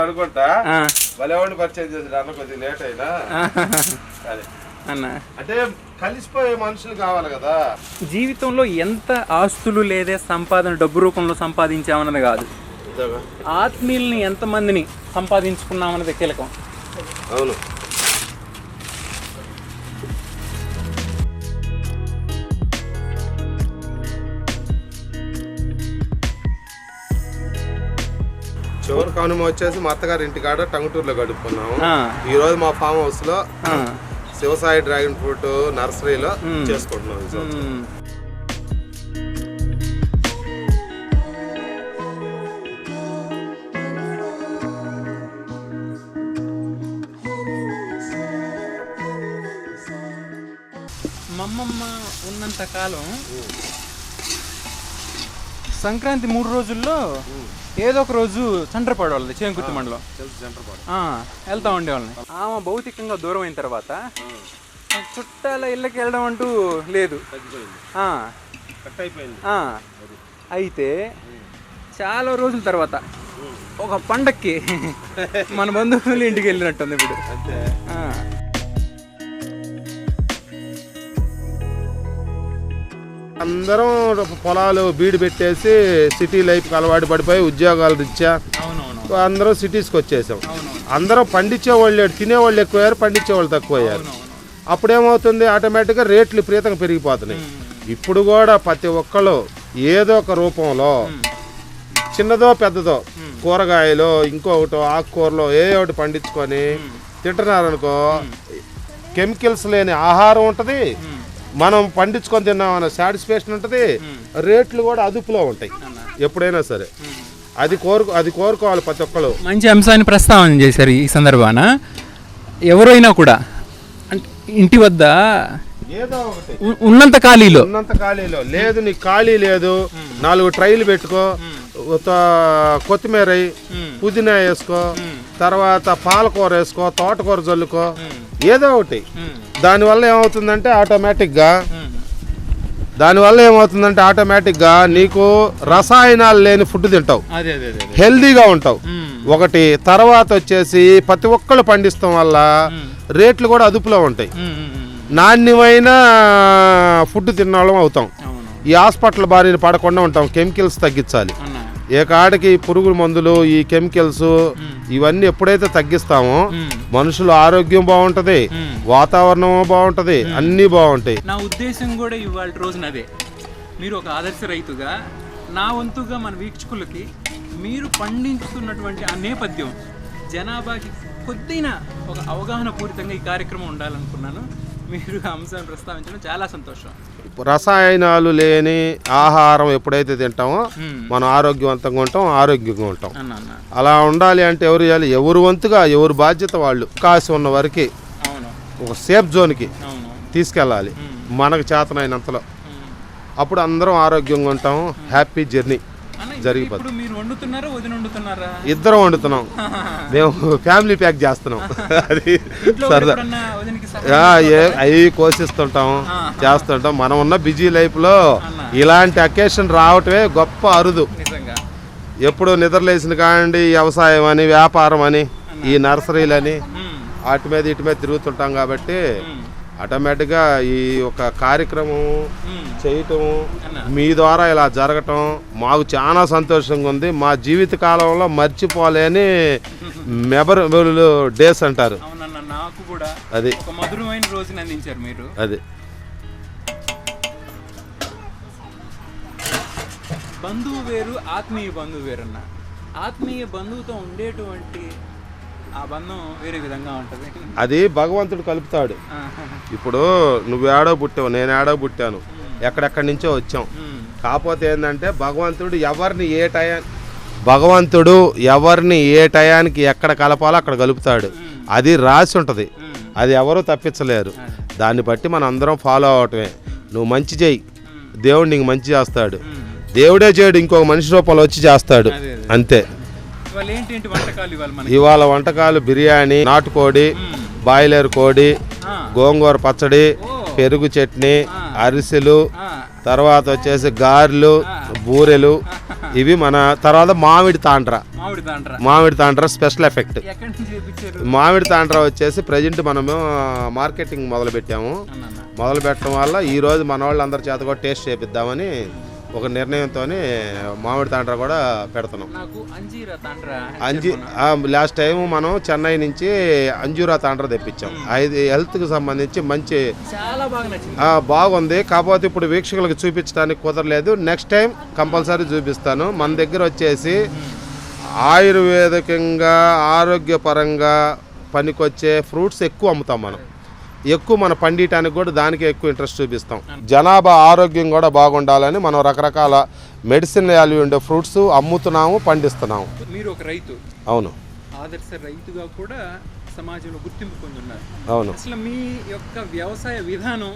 అనుకుంటా? ఆ, భలేవాడిని పరిచయం చేసి అన్న కొద్దిగా లేట్ అయినా? అదే అన్న. అంటే కలిసిపోయే మనుషులు కావాలి కదా? జీవితంలో ఎంత ఆస్తులు లేదే సంపాదన డబ్బు రూపంలో సంపాదించామన్నది కాదు. ఆత్మీయుల్ని ఎంతమందిని సంపాదించుకున్నామన్నది కీలకం. అవును. కనుమ వచ్చేసి మా అత్తగారి ఇంటికాడ టంగుటూరులో గడుపుకున్నాము ఈ రోజు మా ఫామ్ హౌస్లో శివసాయి డ్రాగన్ ఫ్రూట్ నర్సరీలో. చేసుకుంటున్నాం. మమ్మమ్మ ఉన్నంత కాలం సంక్రాంతి మూడు రోజుల్లో ఏదో ఒక రోజు చండ్రపడేవాళ్ళది చేంకుర్తి మండలం. వెళ్తా ఉండేవాళ్ళని. ఆమె భౌతికంగా దూరం అయిన తర్వాత చుట్టాల ఇళ్ళకి వెళ్ళడం అంటూ లేదు. అయితే చాలా రోజుల తర్వాత ఒక పండక్కి మన బంధువులు ఇంటికి వెళ్ళినట్టుంది ఇప్పుడు. అందరం పొలాలు బీడు పెట్టేసి సిటీ లైఫ్కి అలవాటు పడిపోయి ఉద్యోగాలు రీత్యా అవునవును అందరం సిటీస్కి వచ్చేసాం. అందరం పండించేవాళ్ళు తినేవాళ్ళు ఎక్కువయ్యారు పండించేవాళ్ళు తక్కువయ్యారు. అవునవును అప్పుడు ఏమవుతుంది ఆటోమేటిక్గా రేట్లు విపరీతంగా పెరిగిపోతున్నాయి. ఇప్పుడు కూడా ప్రతి ఒక్కళ్ళు ఏదో ఒక రూపంలో చిన్నదో పెద్దదో కూరగాయలు ఇంకొకటి ఆకుకూరలో ఏ ఒకటి పండించుకొని తింటున్నారనుకో కెమికల్స్ లేని ఆహారం ఉంటుంది. మనం పండించుకొని తిన్నామన్న సాటిస్ఫాక్షన్ ఉంటుంది. రేట్లు కూడా అదుపులో ఉంటాయి. ఎప్పుడైనా సరే. అది కోరుకు అది కోరుకోవాలి ప్రతి ఒక్కళ్ళు మంచి అంశాన్ని ప్రస్తావన చేశారు ఈ సందర్భాన. ఎవరైనా కూడా అంటే ఇంటి వద్ద ఏదో ఒకటి. ఉ- ఉన్నంత ఖాళీలో. ఉన్నంత ఖాళీలో. లేదు నీకు ఖాళీ లేదు. నాలుగు ట్రైలు పెట్టుకో. కొత్తిమీర పుదీనా వేసుకో తర్వాత పాలకూర వేసుకో తోటకూర జల్లుకో. ఏదో ఒకటి. దానివల్ల ఏమవుతుందంటే ఆటోమేటిక్గా దానివల్ల ఏమవుతుందంటే ఆటోమేటిక్గా నీకు రసాయనాలు లేని ఫుడ్ తింటావు. హెల్దీగా ఉంటావు. ఒకటి తర్వాత వచ్చేసి ప్రతి ఒక్కళ్ళు పండిస్తాం వల్ల రేట్లు కూడా అదుపులో ఉంటాయి. నాణ్యమైన ఫుడ్ తిన్నాళ్ళం అవుతాం. ఈ హాస్పిటల్ బారిన పడకుండా ఉంటాం. కెమికల్స్ తగ్గించాలి. ఏ కాడికి పురుగు మందులు ఈ కెమికల్స్ ఇవన్నీ ఎప్పుడైతే తగ్గిస్తామో మనుషుల ఆరోగ్యం బాగుంటది వాతావరణం బాగుంటది అన్నీ బాగుంటాయి. నా ఉద్దేశం కూడా ఇవాళ రోజున అదే. మీరు ఒక ఆదర్శ రైతుగా నా వంతుగా మన వీక్షకులకి మీరు పండించుతున్నటువంటి ఆ నేపథ్యం జనాభాకి కొద్దిగా ఒక అవగాహన పూరితంగా ఈ కార్యక్రమం ఉండాలనుకున్నాను. మీరు అంశాన్ని ప్రస్తావించడం చాలా సంతోషం. రసాయనాలు లేని ఆహారం ఎప్పుడైతే తింటామో. మనం ఆరోగ్యవంతంగా ఉంటాం ఆరోగ్యంగా ఉంటాం. అలా ఉండాలి అంటే ఎవరు చేయాలి? ఎవరు వంతుగా ఎవరు బాధ్యత వాళ్ళు కాసి ఉన్న వరకు ఒక సేఫ్ జోన్కి తీసుకెళ్ళాలి. మనకు చేతనైనంతలో. అప్పుడు అందరం ఆరోగ్యంగా ఉంటాం హ్యాపీ జర్నీ. జరిగిపోతుంది. ఇప్పుడు మీరు వండుతున్నారా వదిన వండుతున్నారా? ఇద్దరం వండుతున్నాం. మేము ఫ్యామిలీ ప్యాక్ చేస్తున్నాం. అది సరదా. అవి కోసిస్తుంటాం చేస్తుంటాం. మనం ఉన్న బిజీ లైఫ్లో. ఇలాంటి అకేషన్ రావటమే గొప్ప అరుదు. ఎప్పుడు నిద్రలేసిన కాండి వ్యవసాయం అని వ్యాపారం అని ఈ నర్సరీలని. వాటి మీద ఇటు మీద తిరుగుతుంటాం కాబట్టి. ఆటోమేటిక్గా ఈ ఒక కార్యక్రమం. చేయటం. మీ ద్వారా ఇలా జరగటం మాకు చాలా సంతోషంగా ఉంది. మా జీవిత కాలంలో మర్చిపోలేని మెమరబుల్ డేస్ అంటారు. అవునన్న నాకు కూడా అది. మధురమైన రోజుని అందించారు మీరు. అది. బంధువు వేరు ఆత్మీయ బంధువు వేరన్న. ఆత్మీయ బంధువుతో ఉండేటువంటి ఆ బంధం వేరే విధంగా ఉంటుంది. అది భగవంతుడు కలుపుతాడు. ఇప్పుడు నువ్వు ఏడో పుట్టావు నేను ఏడో పుట్టాను. ఎక్కడెక్కడి నుంచో వచ్చాం. కాకపోతే ఏంటంటే భగవంతుడు ఎవరిని ఏ టయా భగవంతుడు ఎవరిని ఏ టయానికి ఎక్కడ కలపాలో అక్కడ కలుపుతాడు. అది రాసి ఉంటుంది. అది ఎవరు తప్పించలేరు. దాన్ని బట్టి మనం అందరం ఫాలో అవటమే. నువ్వు మంచి చేయి. దేవుడు నీకు మంచి చేస్తాడు. దేవుడే చేయడు ఇంకొక మనిషి రూపంలో వచ్చి చేస్తాడు. అంతే. ఇవాళ వంటకాలు బిర్యానీ నాటుకోడి బాయిలర్ కోడి గోంగూర పచ్చడి. పెరుగు చట్నీ. అరిసెలు తర్వాత వచ్చేసి గారెలు బూరెలు ఇవి మన తర్వాత మామిడి తాండ్ర. మామిడి తాండ్ర. Special effect. మామిడి తాండ్ర వచ్చేసి ప్రజెంట్ మనము మార్కెటింగ్ మొదలు పెట్టాము మొదలు పెట్టడం వల్ల ఈ రోజు మన వాళ్ళందరి చేత కూడా టేస్ట్ చేపిద్దామని ఒక నిర్ణయంతో మామిడి తాండ్ర కూడా పెడుతున్నాం. అంజీ లాస్ట్ టైం మనం చెన్నై నుంచి అంజూరా తాండ్ర తెప్పించాం. అది హెల్త్కి సంబంధించి మంచి బాగుంది. కాకపోతే ఇప్పుడు వీక్షకులకు చూపించడానికి కుదరలేదు. నెక్స్ట్ టైం కంపల్సరీ చూపిస్తాను. మన దగ్గర వచ్చేసి ఆయుర్వేదికంగా ఆరోగ్యపరంగా పనికొచ్చే ఫ్రూట్స్ ఎక్కువ అమ్ముతాం మనం. ఎక్కువ మన పండియటానికి కూడా దానికే ఎక్కువ ఇంట్రెస్ట్ చూపిస్తాం. జనాభా ఆరోగ్యం కూడా బాగుండాలని మనం రకరకాల మెడిసిన్ వాల్యూ ఉండే ఫ్రూట్స్ అమ్ముతున్నాము పండిస్తున్నాము. మీరు ఒక రైతు. అవును. ఆదర్శ రైతుగా కూడా సమాజంలో గుర్తింపు పొందున్నారు. అవును. అసలు మీ యొక్క వ్యవసాయ విధానం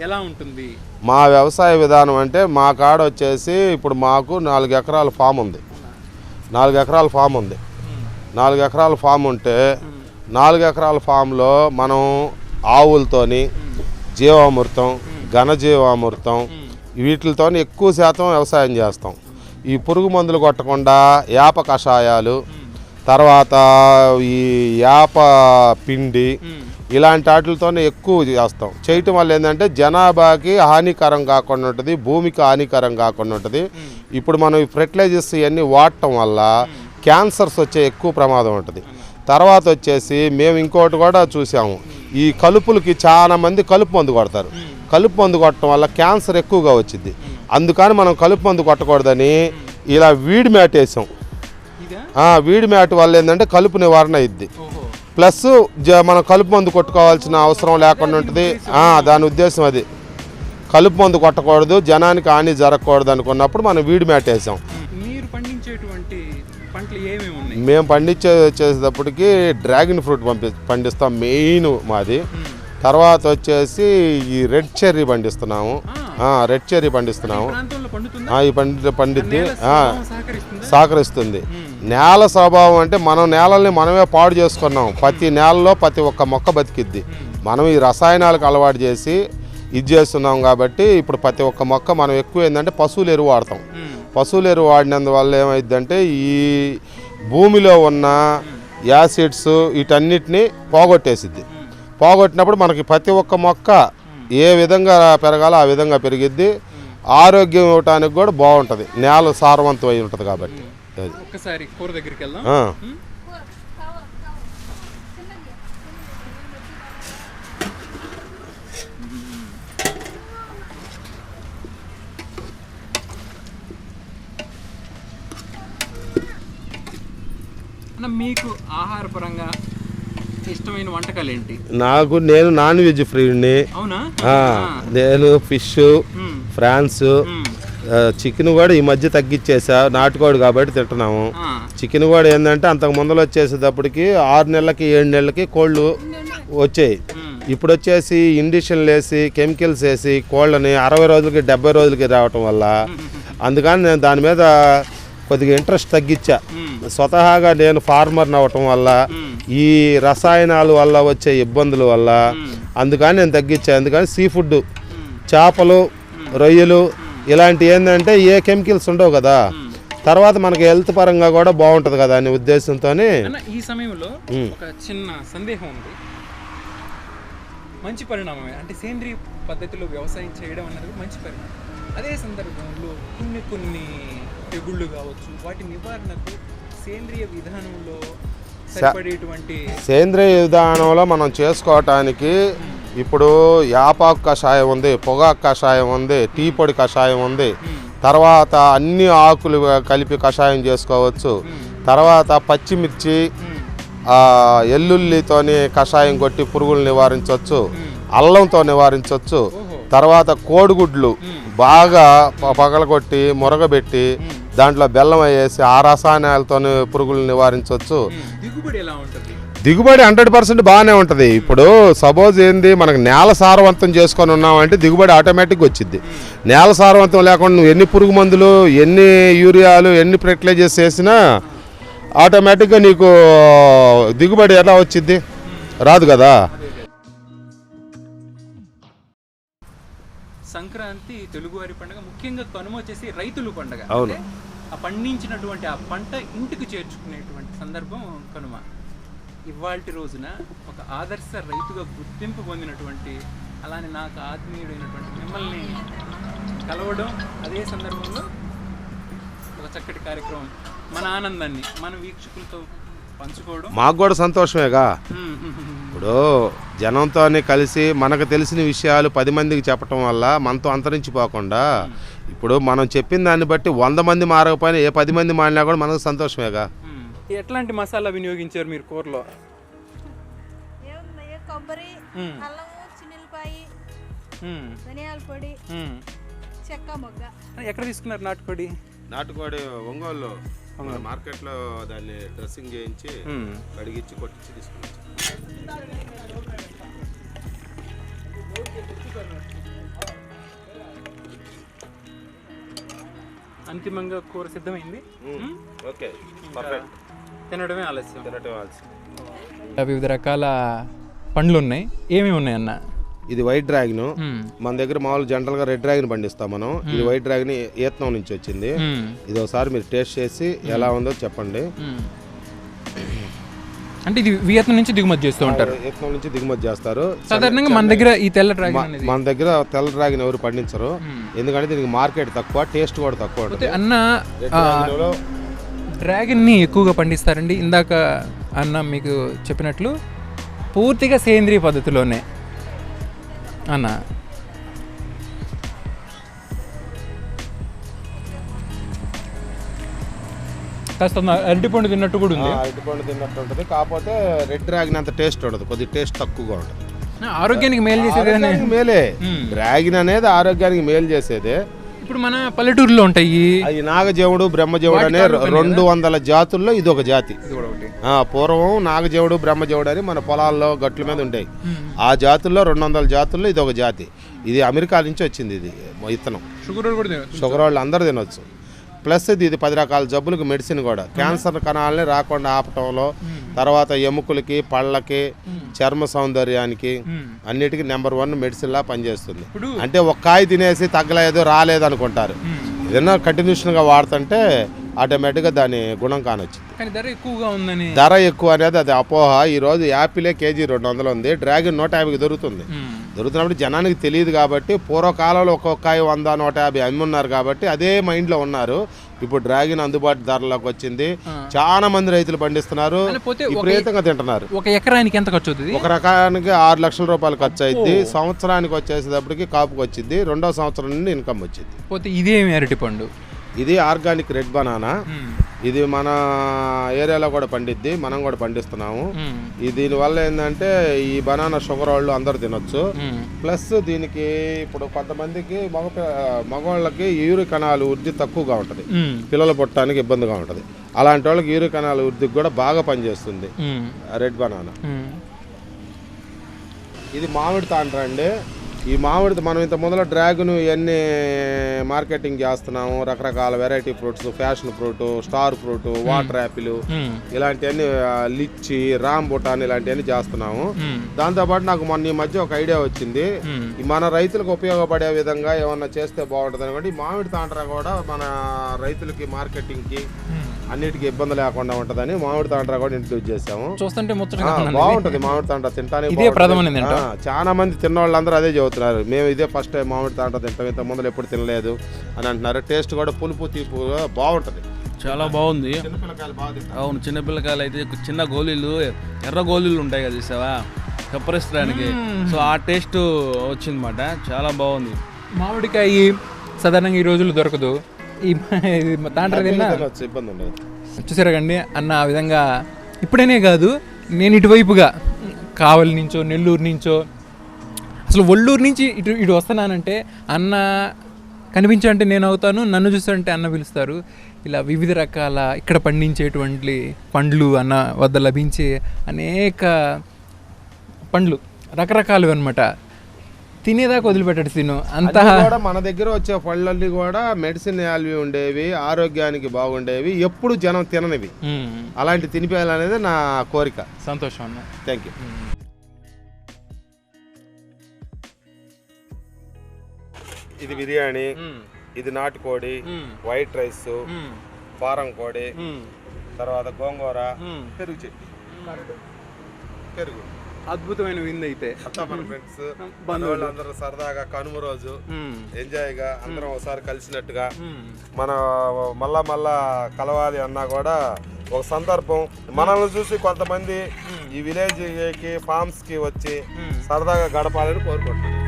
ఎలా ఉంటుంది? మా వ్యవసాయ విధానం అంటే మా కాడ వచ్చేసి ఇప్పుడు మాకు నాలుగు ఎకరాల ఫామ్ ఉంది. నాలుగు ఎకరాల ఫామ్ ఉంది. నాలుగు ఎకరాల ఫామ్ ఉంటే నాలుగు ఎకరాల ఫామ్లో మనం ఆవులతోని జీవామృతం ఘనజీవామృతం వీటితో ఎక్కువ శాతం వ్యవసాయం చేస్తాం. ఈ పురుగు మందులు కొట్టకుండా యాప కషాయాలు తర్వాత ఈ యాప పిండి ఇలాంటి వాటితోనే ఎక్కువ చేస్తాం. చేయటం వల్ల ఏంటంటే జనాభాకి హానికరం కాకుండా ఉంటుంది భూమికి హానికరం కాకుండా ఉంటుంది. ఇప్పుడు మనం ఈ ఫెర్టిలైజర్స్ ఇవన్నీ వాడటం వల్ల క్యాన్సర్స్ వచ్చే ఎక్కువ ప్రమాదం ఉంటుంది. తర్వాత వచ్చేసి మేము ఇంకోటి కూడా చూసాము. ఈ కలుపులకి చాలా మంది కలుపు మందు కొడతారు. కలుపు మందు కొట్టడం వల్ల క్యాన్సర్ ఎక్కువగా వచ్చింది అందుకని మనం కలుపు మందు కొట్టకూడదని ఇలా వీడి మ్యాట్ వేసాం. వీడి మ్యాట్ వల్ల ఏంటంటే కలుపు నివారణ అయింది ప్లస్ జ- మనం కలుపు మందు కొట్టుకోవాల్సిన అవసరం లేకుండా ఉంటుంది. దాని ఉద్దేశం అది. కలుపు మందు కొట్టకూడదు జనానికి హాని జరగకూడదు అనుకున్నప్పుడు మనం వీడి మ్యాట్ వేసాం. మీరు పండించేటువంటి పంటలు ఏమేమి ఉన్నాయి? మేము పండించే వచ్చేటప్పటికి డ్రాగన్ ఫ్రూట్ పంపి పండిస్తాం మెయిన్ మాది. తర్వాత వచ్చేసి ఈ రెడ్ చెర్రీ పండిస్తున్నాము. రెడ్ చెర్రీ పండిస్తున్నాము. ఈ పండి పండిద్ది. సహకరిస్తుందా? నేల స్వభావం అంటే మనం నేలల్ని మనమే పాడు చేసుకున్నాం. ప్రతి నేలలో ప్రతి ఒక్క మొక్క బతికిద్ది. మనం ఈ రసాయనాలకు అలవాటు చేసి ఇది చేస్తున్నాం కాబట్టి ఇప్పుడు ప్రతి ఒక్క మొక్క మనం ఎక్కువ ఏంటంటే పశువుల ఎరువు వాడతాం. పశువుల ఎరువు వాడినందువల్ల ఏమైందంటే ఈ భూమిలో ఉన్న యాసిడ్స్ వీటన్నిటిని పోగొట్టేసిద్ది. పోగొట్టినప్పుడు మనకి ప్రతి ఒక్క మొక్క ఏ విధంగా పెరగాలో ఆ విధంగా పెరిగిద్ది. ఆరోగ్యం ఇవ్వటానికి కూడా బాగుంటుంది. నేల సారవంతం అయి ఉంటుంది కాబట్టి. ఒక్కసారి కూర దగ్గరికి వెళ్దాం. అన్న మీకు ఆహారపరంగా ఇష్టమైన వంటకాలు ఏంటి నాకు నేను నాన్ వెజ్ ఫ్రీని అవునా నేను ఫిష్. ఫ్రాన్స్. చికెన్ కూడా ఈ మధ్య తగ్గించేసా నాటుకోడి కాబట్టి తింటున్నాము. చికెన్ కూడా ఏంటంటే అంతకు ముందర వచ్చేసేటప్పటికి ఆరు నెలలకి ఏడు నెలలకి కోళ్ళు వచ్చాయి. ఇప్పుడు వచ్చేసి ఇండిషన్లు వేసి కెమికల్స్ వేసి కోళ్ళని అరవై రోజులకి డెబ్బై రోజులకి రావటం వల్ల అందుకని నేను దాని మీద కొద్దిగా ఇంట్రెస్ట్ తగ్గించా. స్వతహాగా నేను ఫార్మర్ని అవ్వటం వల్ల. ఈ రసాయనాల వల్ల వచ్చే ఇబ్బందుల వల్ల అందుకని నేను తగ్గించా. అందుకని సీ ఫుడ్ చేపలు రొయ్యలు ఇలాంటి ఏంటంటే ఏ కెమికల్స్ ఉండవు కదా. తర్వాత మనకి హెల్త్ పరంగా కూడా బాగుంటుంది కదా అనే ఉద్దేశంతోనే అన్న ఈ సమయంలో. ఒక చిన్న సందేహం ఉంది. మంచి పరిణామమే. అంటే సేంద్రియ పద్ధతిలో వ్యవసాయం చేయడం అన్నది మంచి పరిణామం. అదే సందర్భంలో కొన్ని కొన్ని తెగుళ్ళు కావచ్చు వాటి నివారణకు సేంద్రియ విధానంలో సరిపడేటువంటి సేంద్రియ విధానంలో మనం చేసుకోవటానికి ఇప్పుడు యాపాకు కషాయం ఉంది పొగాకు కషాయం ఉంది టీ పొడి కషాయం ఉంది. తర్వాత అన్ని ఆకులు కలిపి కషాయం చేసుకోవచ్చు. తర్వాత పచ్చిమిర్చి ఆ, ఎల్లుల్లితోని కషాయం కొట్టి పురుగులు నివారించవచ్చు అల్లంతో నివారించవచ్చు తర్వాత కోడిగుడ్లు బాగా పగలగొట్టి మురగబెట్టి దాంట్లో బెల్లం వేసి ఆ రసాయనాలతో పురుగులు నివారించవచ్చు. దిగుబడి ఎలా ఉంటుంది? దిగుబడి హండ్రెడ్ పర్సెంట్ బాగానే ఉంటుంది. ఇప్పుడు సపోజ్ ఏంది మనకు నేల సారవంతం చేసుకొని ఉన్నామంటే దిగుబడి ఆటోమేటిక్గా వచ్చింది నేల సారవంతం లేకుండా నువ్వు ఎన్ని పురుగు మందులు ఎన్ని యూరియాలు ఎన్ని ఫెర్టిలైజర్స్ వేసినా ఆటోమేటిక్గా నీకు దిగుబడి ఎలా వచ్చింది రాదు కదా? సంక్రాంతి తెలుగువారి పండుగ ముఖ్యంగా కనుమ వచ్చేసి రైతుల పండుగ అవును. ఆ పండించినటువంటి ఆ పంట ఇంటికి చేర్చుకునేటువంటి సందర్భం కనుమ ఇవాల్టి రోజున ఒక ఆదర్శ రైతుగా గుర్తింపు పొందినటువంటి అలానే నాకు ఆత్మీయుడైనటువంటి మిమ్మల్ని కలవడం అదే సందర్భంలో ఒక చక్కటి కార్యక్రమం మన ఆనందాన్ని మన వీక్షకులతో మాకు కూడా సంతోషమేగా. ఇప్పుడు జనంతో కలిసి మనకు తెలిసిన విషయాలు పది మందికి చెప్పటం వల్ల మనతో అంతరించిపోకుండా ఇప్పుడు మనం చెప్పిన దాన్ని బట్టి వంద మంది మారకపోయినా ఏ పది మంది మారినా కూడా మనకు సంతోషమేగా. ఎట్లాంటి మసాలా వినియోగించారు మీరు కూరలో? కొబ్బరి ధనియాల పొడి. చెక్క మొగ్గ. ఎక్కడ తీసుకున్నారు నాటుకోడి? నాటుకోడి ఒంగోలు మార్కెట్లో దాన్ని డ్రెస్సింగ్ చేయించి. కడిగిచ్చి కొట్టించి తీసుకున్నాం అంతిమంగా కూర సిద్ధమైంది. ఓకే. పర్ఫెక్ట్. తినడమే ఆలస్యం. తినటం ఆల్సి. వివిధ రకాల పండ్లు ఉన్నాయి ఏమేమి ఉన్నాయి అన్న ఇది వైట్ డ్రాగన్. మన దగ్గర మామూలు జనరల్గా రెడ్ డ్రాగన్ పండిస్తాం మనం. ఇది వైట్ డ్రాగన్ ఏత్నం నుంచి వచ్చింది. ఇది ఒకసారి మీరు టేస్ట్ చేసి ఎలా ఉందో చెప్పండి. అంటే ఇది వియత్నం నుంచి దిగుమతి చేస్తూ ఉంటారు. ఏత్నం నుంచి దిగుమతి చేస్తారు. సాధారణంగా మన దగ్గర ఈ తెల్ల డ్రాగన్ మన దగ్గర తెల్ల డ్రాగన్ ఎవరు పండించరు. ఎందుకంటే దీనికి మార్కెట్ తక్కువ టేస్ట్ కూడా తక్కువ అన్న డ్రాగన్లో డ్రాగన్ని ఎక్కువగా పండిస్తారండి. ఇందాక అన్న మీకు చెప్పినట్లు పూర్తిగా సేంద్రియ పద్ధతిలోనే. అన్న కాస్త అరటిపండు తిన్నట్టు కూడా ఉంది. అరటిపండు తిన్నట్టు ఉంటుంది. కాకపోతే రెడ్ డ్రాగన్ అంత టేస్ట్ ఉండదు. కొద్దిగా టేస్ట్ తక్కువగా ఉంటుంది. ఆరోగ్యానికి మేలు చేసేది మేలే. డ్రాగన్ అనేది ఆరోగ్యానికి మేలు చేసేదే. ఇప్పుడు మన పల్లెటూరులో ఉంటాయి. అది నాగజేవుడు బ్రహ్మజేవుడు అనే రెండు వందల జాతుల్లో ఇది ఒక జాతి. పూర్వం నాగజేవుడు బ్రహ్మజేవుడు అని మన పొలాల్లో గట్ల మీద ఉండేవి. ఆ జాతుల్లో రెండు వందల జాతుల్లో ఇది ఒక జాతి. ఇది అమెరికా నుంచి వచ్చింది ఇది ఇత్తనం. షుగర్. షుగర్ వాళ్ళు అందరూ తినొచ్చు. ప్లస్ ఇది ఇది పది రకాల జబ్బులకు మెడిసిన్ కూడా. క్యాన్సర్ కణాలని రాకుండా ఆపటంలో తర్వాత ఎముకలకి పళ్ళకి చర్మ సౌందర్యానికి. అన్నిటికీ నెంబర్ వన్ మెడిసిన్ లా పనిచేస్తుంది. అంటే ఒక కాయ తినేసి తగ్గలేదు రాలేదు అనుకుంటారు. ఏదైనా కంటిన్యూషన్గా వాడుతుంటే ఆటోమేటిక్గా దాని గుణం కానొచ్చింది. కానీ ధర ఎక్కువగా ఉందని ధర ఎక్కువ అనేది అది అపోహ. ఈరోజు యాపిలే కేజీ రెండు వందలు ఉంది. డ్రాగన్ నూట యాభైకి దొరుకుతుంది. దొరుకుతున్నప్పుడు జనానికి తెలియదు కాబట్టి పూర్వకాలంలో ఒక్కొక్క కాయ వంద నూట యాభై అమ్మున్నారు కాబట్టి అదే మైండ్లో ఉన్నారు. ఇప్పుడు డ్రాగన్ అందుబాటు ధరలోకి వచ్చింది. చాలా మంది రైతులు పండిస్తున్నారు. విపరీతంగా తింటున్నారు. ఒక ఎకరానికి ఎంత ఖర్చు అవుతుంది? ఒక రకానికి ఆరు లక్షల రూపాయలు ఖర్చు అయింది సంవత్సరానికి వచ్చేసేటప్పటికి కాపుకి వచ్చింది రెండో సంవత్సరం నుండి ఇన్కమ్ వచ్చింది పోతే ఇదేమి అరటిపండు? ఇది ఆర్గానిక్ రెడ్ బనానా. ఇది మన ఏరియాలో కూడా పండిద్ది మనం కూడా పండిస్తున్నాము మ్మ్. ఈ దీనివల్ల ఏంటంటే ఈ బనానా షుగర్ వాళ్ళు అందరు తినొచ్చు. ప్లస్ దీనికి ఇప్పుడు కొంతమందికి మగ మగవాళ్ళకి యూరి కణాలు వృద్ధి తక్కువగా ఉంటుంది. పిల్లలు పుట్టడానికి ఇబ్బందిగా ఉంటుంది అలాంటి వాళ్ళకి యూరి కణాల వృద్ధికి కూడా బాగా పనిచేస్తుంది. Red banana. ఇది మామిడి తాండ్ర అండి ఈ మామిడి మనం ఇంత మొదల డ్రాగన్ ఇవన్నీ మార్కెటింగ్ చేస్తున్నాము రకరకాల variety fruits fashion fruit star fruit water apple. ఇలాంటివన్నీ లిచ్చి రామ్ బుటాన్ ఇలాంటివన్నీ చేస్తున్నాము. దాంతోపాటు నాకు మొన్న ఈ మధ్య ఒక ఐడియా వచ్చింది మన రైతులకు ఉపయోగపడే విధంగా ఏమన్నా చేస్తే బాగుంటుంది అనుకోండి ఈ మామిడి తాండ్ర కూడా మన రైతులకి మార్కెటింగ్కి. అన్నిటికీ ఇబ్బంది లేకుండా ఉంటుందని మామిడి తాండ్ర కూడా ఇంట్రడ్యూస్ చేసాము చూస్తుంటే. బాగుంటది మామిడి తాండ్ర తింటానికి ఇదే ప్రథమని తింటాం. చాలా మంది తిన్న వాళ్ళందరూ అదే చెబుతున్నారు. మేము ఇదే ఫస్ట్ టైం మామిడి తాండ్ర తింటాం ఇంత ముందు ఎప్పుడు తినలేదు అని అంటున్నారు. టేస్ట్ కూడా పులుపు తీపు బాగుంటది. చాలా బాగుంది. అవును చిన్నపిల్లకాయలు అయితే చిన్న గోళీలు ఎర్ర గోళీలు ఉంటాయి కదా చూసావా? కప్పరిస్తడానికి సో ఆ టేస్ట్ వచ్చిందన్నమాట. చాలా బాగుంది. మామిడికాయ సాధారణంగా ఈ రోజుల్లో దొరకదు. ఈ ఇది తాండ్ర తిన్నా? తినొచ్చు ఇబ్బంది ఉండదు. చూసారా కండి అన్న ఆ విధంగా ఇప్పుడనే కాదు నేను ఇటువైపుగా కావలి నుంచో నెల్లూరు నుంచో అసలు ఒళ్ళూరు నుంచి ఇటు ఇటు వస్తున్నానంటే అన్న కనిపించంటే నేను అవుతాను నన్ను చూస్తుంటే అన్న పిలుస్తారు. ఇలా వివిధ రకాల ఇక్కడ పండించేటువంటి పండ్లు అన్న వద్ద లభించే అనేక పండ్లు రకరకాలు అనమాట తినేదాకా వదిలిపెట్టాడు తిను అంత కూడా మన దగ్గర వచ్చే పళ్ళన్నీ కూడా మెడిసిన్ వాల్యూ ఉండేవి ఆరోగ్యానికి బాగుండేవి ఎప్పుడు జనం తిననివి. అలాంటి తినిపేయాలనేది నా కోరిక సంతోషం అన్న థ్యాంక్ యూ ఇది బిర్యానీ. ఇది నాటుకోడి. White rice. పారం కోడి. తర్వాత గోంగూర. పెరుగు చట్నీ పెరుగు అద్భుతమైన విందు అయితే. మన ఫ్రెండ్స్ సరదాగా కనుమ రోజు. ఎంజాయ్గా అందరం ఒకసారి కలిసినట్టుగా. మన మళ్ళా మళ్ళా కలవాలి అన్నా కూడా ఒక సందర్భం. మనల్ని చూసి కొంతమంది ఈ విలేజ్కి ఫార్మ్స్కి వచ్చి. సరదాగా గడపాలని కోరుకుంటున్నాను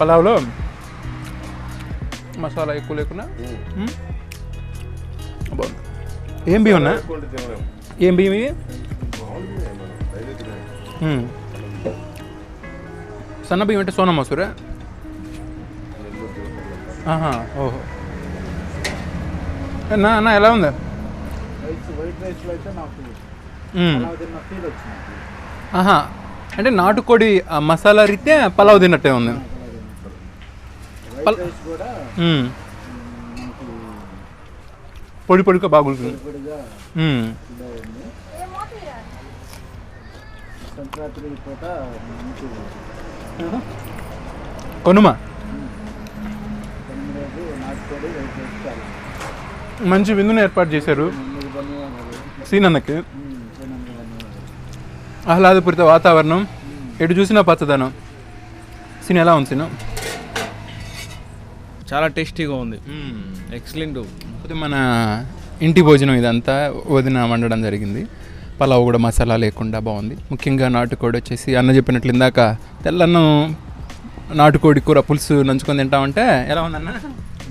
పలావ్లో మసాలా ఎక్కువ లేకుండా. బాగుంది. ఏం బియ్యం అన్నా? ఏం బియ్యం ఇవి. సన్న బియ్యం అంటే సోనా మసూరా? ఆహా ఓహో. అన్నా అన్న ఎలా ఉంది? ఆహా అంటే నాటుకోడి ఆ మసాలా రీత్యా పలావ్ తిన్నట్టే ఉంది వైట్ రైస్ కూడా మ్మ్. మనకి పొడి పొడిగా బాగుంటుంది. కొనుమ? మంచి విందును ఏర్పాటు చేశారు సీనన్నకి ఆహ్లాదపూరిత వాతావరణం. ఎటు చూసినా పచ్చదనం. సీన్ ఎలా ఉంది సీను? చాలా టేస్టీగా ఉంది. ఎక్సలెంట్ మన ఇంటి భోజనం ఇదంతా వదిన వండడం జరిగింది. పలావ్ కూడా మసాలా లేకుండా బాగుంది. ముఖ్యంగా నాటుకోడి వచ్చేసి అన్న చెప్పినట్లు ఇందాక తెల్లన్నం నాటుకోడి కూర పులుసు నంచుకొని తింటామంటే ఎలా ఉందన్న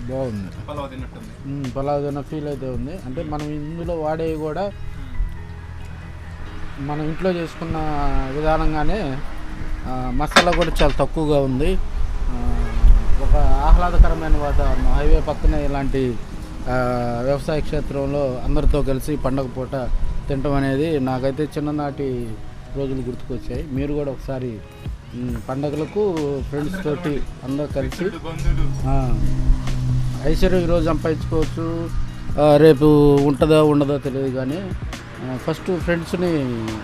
బాగుంది. పలావ్ తిన్నట్టుంది. పలావ్ తిన్న ఫీల్ అయితే ఉంది. అంటే మనం ఇందులో వాడేవి కూడా మనం ఇంట్లో చేసుకున్న విధానంగానే మసాలా కూడా చాలా తక్కువగా ఉంది. ఆ, ఒక ఆహ్లాదకరమైన వాతావరణం. హైవే పక్కనే ఇలాంటి వ్యవసాయ క్షేత్రంలో అందరితో కలిసి పండగ పూట తినటం అనేది నాకైతే చిన్ననాటి రోజులు గుర్తుకొచ్చాయి. మీరు కూడా ఒకసారి పండగలకు ఫ్రెండ్స్ తోటి అందరూ కలిసి ఐశ్వర్యం ఈరోజు సంపాదించుకోవచ్చు. రేపు ఉంటుందో ఉండదో తెలియదు కానీ ఫస్ట్ ఫ్రెండ్స్ని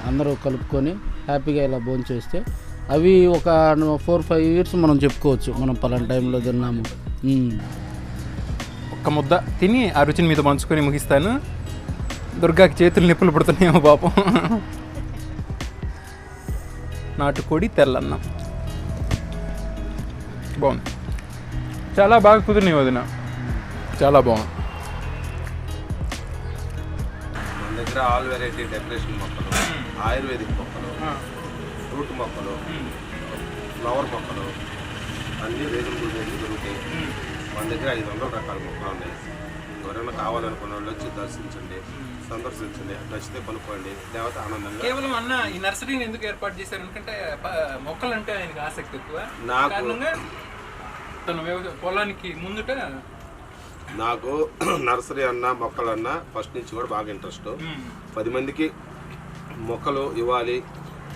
అందరూ కలుపుకొని హ్యాపీగా ఇలా భోజనం చేస్తే అవి ఒక ఫోర్ ఫైవ్ ఇయర్స్ మనం చెప్పుకోవచ్చు. మనం పలానా టైంలో తిన్నాము. ఒక్క ముద్ద తిని ఆ రుచిని మీతో పంచుకొని ముగిస్తాను. దుర్గాకి చేతులు నొప్పులు పుడుతున్నాయేమో పాపం. నాటుకోడి తెల్లన్నం. బాగుంది. చాలా బాగా కుదిరినాయి వదిన. చాలా బాగుంది. మన దగ్గర ఆల్ వెరైటీ డెకరేషన్ మొక్కలు ఆయుర్వేదిక్ మొక్కలు ఫ్రూట్ మొక్కలు ఫ్లవర్ మొక్కలు అన్నీ రీజనబుల్ రేట్లు దొరుకుతాయి. మన దగ్గర ఐదు వందల రకాల మొక్కలు ఉన్నాయి. ఎవరైనా కావాలనుకున్న వాళ్ళు వచ్చి దర్శించండి సందర్శించండి నచ్చితే కొనుక్కోండి దేవత ఆనందంగా కేవలం అన్న ఈ నర్సరీని ఎందుకు ఏర్పాటు చేశారు? ఎందుకంటే మొక్కలు అంటే ఆయనకి ఆసక్తి ఎక్కువ. నాకు- తన పొలానికి ముందుట నాకు నర్సరీ అన్నా మొక్కలన్నా ఫస్ట్ నుంచి కూడా బాగా ఇంట్రెస్ట్. పది మందికి మొక్కలు ఇవ్వాలి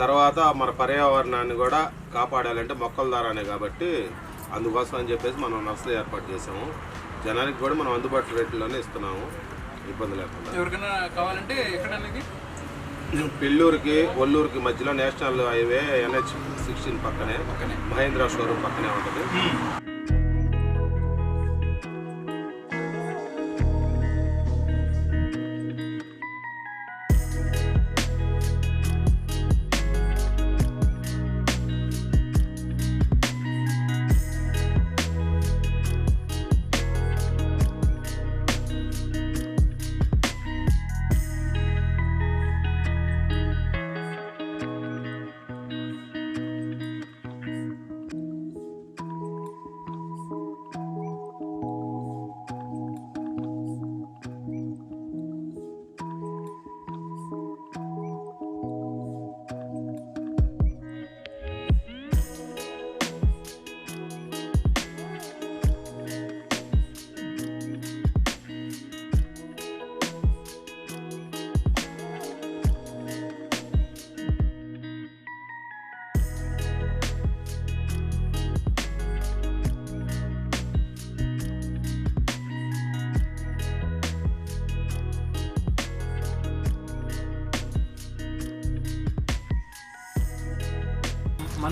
తర్వాత మన పర్యావరణాన్ని కూడా కాపాడాలంటే మొక్కల ద్వారానే కాబట్టి అందుకోసం అని చెప్పేసి మనం నర్సరీ ఏర్పాటు చేసాము జనానికి కూడా మనం అందుబాటు రేట్లోనే ఇస్తున్నాము. ఇబ్బంది లేకుండా. ఎవరికైనా కావాలంటే ఎక్కడ పెళ్ళూరుకి ఒల్లూరుకి మధ్యలో నేషనల్ హైవే ఎన్హెచ్ సిక్స్టీన్ పక్కనే మహేంద్ర షోరూమ్ పక్కనే ఉంటుంది.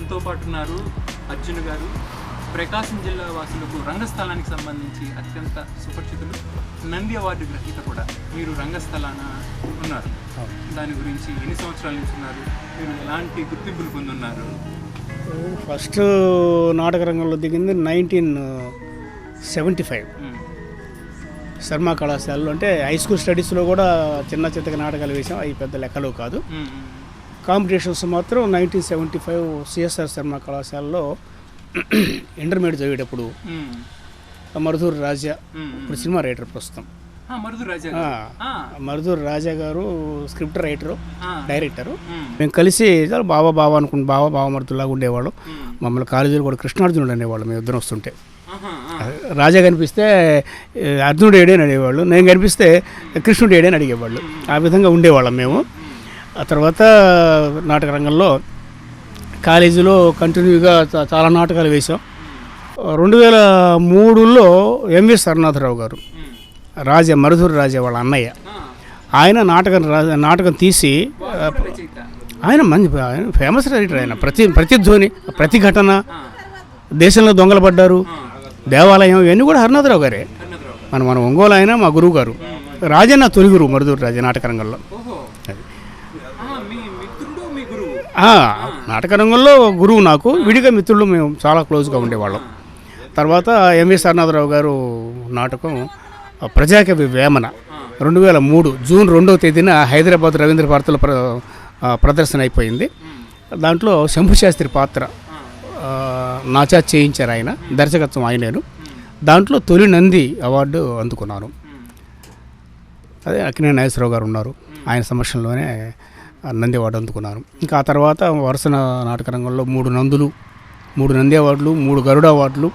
మనతో పాటు ఉన్నారు అర్జున్ గారు. ప్రకాశం జిల్లా వాసులకు రంగస్థలానికి సంబంధించి అత్యంత సుపరిచితులు. నంది అవార్డు గ్రహీత కూడా మీరు రంగస్థలాన ఉన్నారు. దాని గురించి ఎన్ని సంవత్సరాల నుంచి ఉన్నారు? మీరు ఎలాంటి గుర్తింపులు పొందున్నారు? ఫస్ట్ నాటక రంగంలో దిగింది నైన్టీన్ సెవెంటీ ఫైవ్. శర్మ కళాశాలలో అంటే హై స్కూల్ స్టడీస్లో కూడా చిన్న చిత్తక నాటకాలు వేసాం. అవి పెద్ద లెక్కలు కాదు. కాంపిటీషన్స్ మాత్రం nineteen seventy five CSR Sharma కళాశాలలో ఇంటర్మీడియట్ చదివేటప్పుడు మ్మ్. మరుదూరు రాజా మ్మ్. ఇప్పుడు సినిమా రైటర్ ప్రస్తుతం మరుదూరు రాజా గారు స్క్రిప్ట్ రైటరు. డైరెక్టరు మ్మ్. కలిసి చాలా బావా బావా అనుకుని బావా బావ మరుతులాగా ఉండేవాళ్ళం మ్మ్. మమ్మల్ని కాలేజీలో కూడా కృష్ణార్జునుడు అనేవాళ్ళం మేము ఇద్దరం వస్తుంటే. రాజా కనిపిస్తే అర్జునుడు ఏడే అని అడిగేవాళ్ళు నేను కనిపిస్తే కృష్ణుడు ఏడే అని అడిగేవాళ్ళు ఆ విధంగా ఉండేవాళ్ళం మేము ఆ తర్వాత నాటక రంగంలో కాలేజీలో కంటిన్యూగా చాలా నాటకాలు వేశాం. రెండు వేల మూడులో ఎంవి సరనాథరావు గారు రాజా మరుధూరు రాజా వాళ్ళ అన్నయ్య ఆయన నాటకం రా- నాటకం తీసి ఆయన మంచి ఆయన ఫేమస్ రైటర్ ఆయన. ప్రతి ప్రతిధ్వని ప్రతి ఘటన దేశంలో దొంగలు పడ్డారు దేవాలయం ఇవన్నీ కూడా హరినాథరావు గారే. మన మన ఒంగోలు ఆయన మా గురువు గారు. రాజన్న తొలి గురువు మరుదూరు రాజా నాటక రంగంలో ఓహో ఆ, మీ మిత్రుడు మీ నాటకరంగంలో నాటక రంగంలో గురువు నాకు విడిగా మిత్రులు మేము చాలా క్లోజ్గా ఉండేవాళ్ళం. తర్వాత ఎంవి సారనాథరావు గారు నాటకం ప్రజాకవి వేమన రెండు వేల మూడు జూన్ రెండవ తేదీన హైదరాబాద్ రవీంద్ర భారతిలో ప్ర ప్రదర్శన అయిపోయింది. దాంట్లో శంభుశాస్త్రి పాత్ర నాచా చేయించారు ఆయన దర్శకత్వం ఆయనేను. దాంట్లో తొలి నంది అవార్డు అందుకున్నాను. అదే అక్కినే నాగేశ్వరరావు గారు ఉన్నారు. ఆయన సమక్షంలోనే నంది అవార్డు అందుకున్నాను ఇంకా ఆ తర్వాత వరుస నాటక రంగంలో మూడు నందులు మూడు నంది అవార్డులు మూడు గరుడ అవార్డులు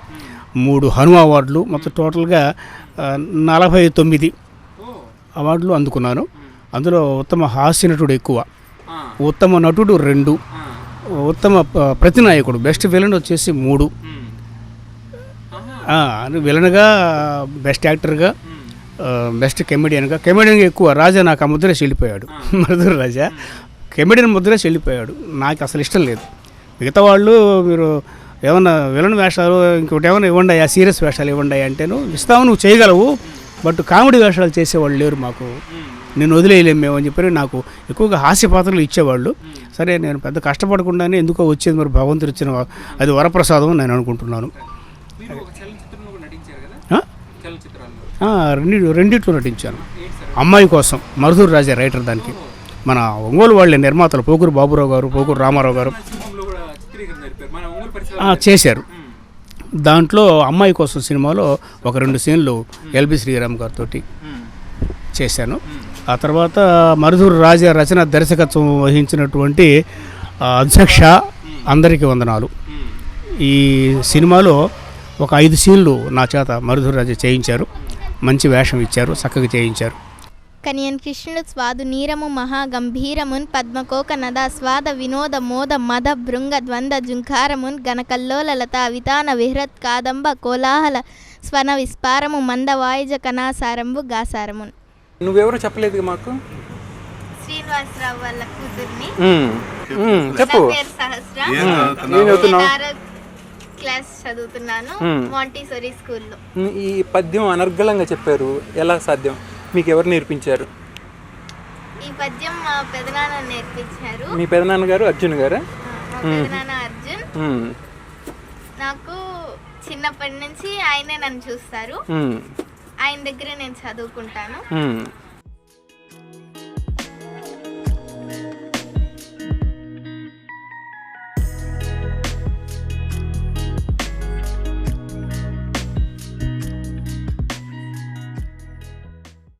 మూడు హనుమ అవార్డులు మొత్తం టోటల్గా నలభై తొమ్మిది అవార్డులు అందుకున్నాను అందులో ఉత్తమ హాస్య నటుడు ఎక్కువ. ఉత్తమ నటుడు రెండు. ఉత్తమ ప్రతినాయకుడు బెస్ట్ విలన్ వచ్చేసి మూడు. విలన్గా బెస్ట్ యాక్టర్గా బెస్ట్ కెమెడియన్గా కెమెడియన్గా ఎక్కువ. రాజా నాకు ఆ ముద్ర చెల్లిపోయాడు. మరుదూరు రాజా. కెమెడియన్ ముద్ర చెల్లిపోయాడు. నాకు అసలు ఇష్టం లేదు. మిగతా వాళ్ళు మీరు ఏమన్నా విలన్ వేషాలు ఇంకోటి ఏమైనా ఇవ్వండి అయ్యా సీరియస్ వేషాలు ఇవ్వండి అయ్యా అంటేను ఇస్తావు నువ్వు చేయగలవు బట్ కామెడీ వేషాలు చేసేవాళ్ళు లేరు మాకు. నేను వదిలేయలేము మేము అని చెప్పి నాకు ఎక్కువగా హాస్య పాత్రలు ఇచ్చేవాళ్ళు. సరే నేను పెద్ద కష్టపడకుండానే ఎందుకో వచ్చేది మరి భగవంతుడు ఇచ్చిన అది వరప్రసాదం నేను అనుకుంటున్నాను. రెండు రెండి రెండిట్లో నటించాను. అమ్మాయి కోసం మరుదూరు రాజా రైటర్ దానికి. మన ఒంగోలు వాళ్ళే నిర్మాతలు పోకూరు బాబురావు గారు పోకూరు రామారావు గారు చేశారు. దాంట్లో అమ్మాయి కోసం సినిమాలో ఒక రెండు సీన్లు ఎల్బి శ్రీరామ్ గారితో చేశాను. ఆ తర్వాత మరుదూరు రాజా రచన దర్శకత్వం వహించినటువంటి అధ్యక్ష అందరికీ వందనాలు. ఈ సినిమాలో ఒక ఐదు సీన్లు నా చేత మరుదూరు రాజా చేయించారు. మంచి వేషం ఇచ్చారు చక్కగా చేయించారు. కనియన్ కృష్ణుడు స్వాదు నీరము మహా గంభీరమున్ పద్మకోక నద స్వాద వినోద మోద మద భృంగ ద్వంద్వ జుంకారమున్ గణకల్లోల లత వితాన విహ్రత్ కాదంబ కోలాహల స్వన విస్పారము మంద వాయుజ కణాసారంబు గాసారమున్. నువ్వెవరో చెప్పలేదు మాకు? శ్రీనివాసరావు వాళ్ళ కూతుర్ని. చెప్పు. క్లాస్ చదువుతున్నాను. మాంటీసోరీ స్కూల్లో. ఈ పద్యం అనర్గళంగా చెప్పారు. ఎలా సాధ్యం? మీకు ఎవరు నేర్పించారు? ఈ పద్యం మా పెదనాన్న నేర్పించారు. మీ పెదనాన్నగారు అర్జున్ గారా? పెదనాన్న అర్జున్. నాకు చిన్నప్పటి నుంచి ఆయనే నన్ను చూస్తారు. ఆయన దగ్గర నేను చదువుకుంటాను.